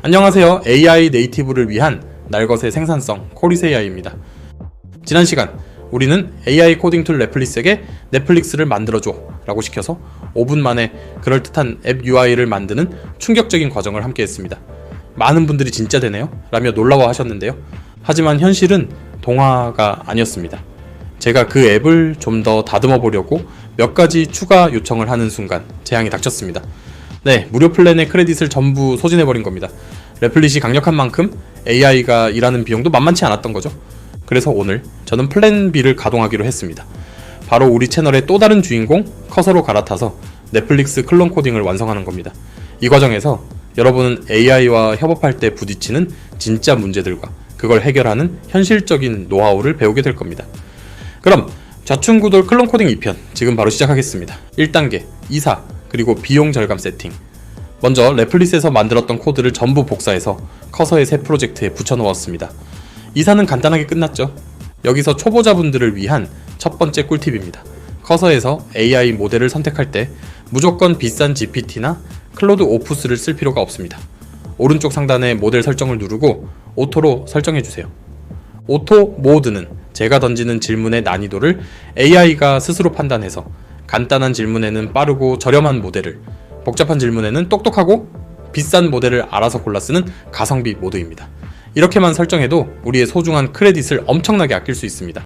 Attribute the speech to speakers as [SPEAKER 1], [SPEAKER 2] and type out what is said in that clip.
[SPEAKER 1] 안녕하세요. AI 네이티브를 위한 날것의 생산성 코리스 AI입니다. 지난 시간 우리는 AI 코딩 툴 넷플릭스에게 넷플릭스를 만들어줘 라고 시켜서 5분 만에 그럴듯한 앱 UI를 만드는 충격적인 과정을 함께 했습니다. 많은 분들이 진짜 되네요? 라며 놀라워 하셨는데요. 하지만 현실은 동화가 아니었습니다. 제가 그 앱을 좀 더 다듬어 보려고 몇 가지 추가 요청을 하는 순간 재앙이 닥쳤습니다. 네, 무료 플랜의 크레딧을 전부 소진해 버린 겁니다. 레플릿이 강력한 만큼 AI가 일하는 비용도 만만치 않았던 거죠. 그래서 오늘 저는 플랜 B를 가동하기로 했습니다. 바로 우리 채널의 또 다른 주인공 커서로 갈아타서 넷플릭스 클론 코딩을 완성하는 겁니다. 이 과정에서 여러분은 AI와 협업할 때 부딪히는 진짜 문제들과 그걸 해결하는 현실적인 노하우를 배우게 될 겁니다. 그럼 좌충구돌 클론 코딩 2편 지금 바로 시작하겠습니다. 1단계, 이사, 그리고 비용 절감 세팅. 먼저 레플릿에서 만들었던 코드를 전부 복사해서 커서의 새 프로젝트에 붙여넣었습니다. 이사는 간단하게 끝났죠. 여기서 초보자분들을 위한 첫 번째 꿀팁입니다. 커서에서 AI 모델을 선택할 때 무조건 비싼 GPT나 클로드 오프스를 쓸 필요가 없습니다. 오른쪽 상단에 모델 설정을 누르고 오토로 설정해 주세요. 오토 모드는 제가 던지는 질문의 난이도를 AI가 스스로 판단해서 간단한 질문에는 빠르고 저렴한 모델을, 복잡한 질문에는 똑똑하고 비싼 모델을 알아서 골라 쓰는 가성비 모드입니다. 이렇게만 설정해도 우리의 소중한 크레딧을 엄청나게 아낄 수 있습니다.